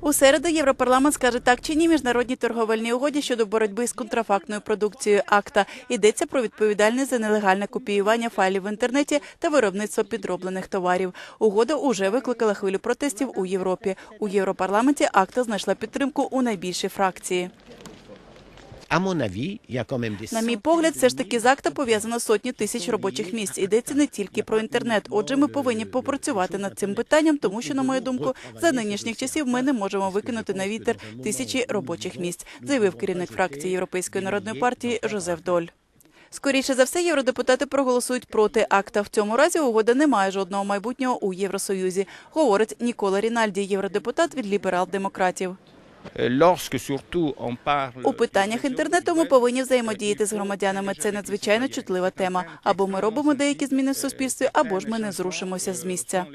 У середу Європарламент скаже так чи ні міжнародній торговельній угоді щодо боротьби з контрафактною продукцією АКТА. Йдеться про відповідальність за нелегальне копіювання файлів в інтернеті та виробництво підроблених товарів. Угода уже викликала хвилю протестів у Європі. У Європарламенті АКТА знайшла підтримку у найбільшій фракції. На мій погляд, все ж таки з АКТА пов'язано сотні тисяч робочих місць. Йдеться не тільки про інтернет. Отже, ми повинні попрацювати над цим питанням, тому що, на мою думку, за нинішніх часів ми не можемо викинути на вітер тисячі робочих місць, заявив керівник фракції Європейської народної партії Жозеф Доль. Скоріше за все, євродепутати проголосують проти акта. В цьому разі угода не має жодного майбутнього у Євросоюзі, говорить Нікола Рінальді, євродепутат від ліберал-демократів. У питаннях інтернету ми повинні взаємодіяти з громадянами. Це надзвичайно чутлива тема. Або ми робимо деякі зміни в суспільстві, або ж ми не зрушимося з місця.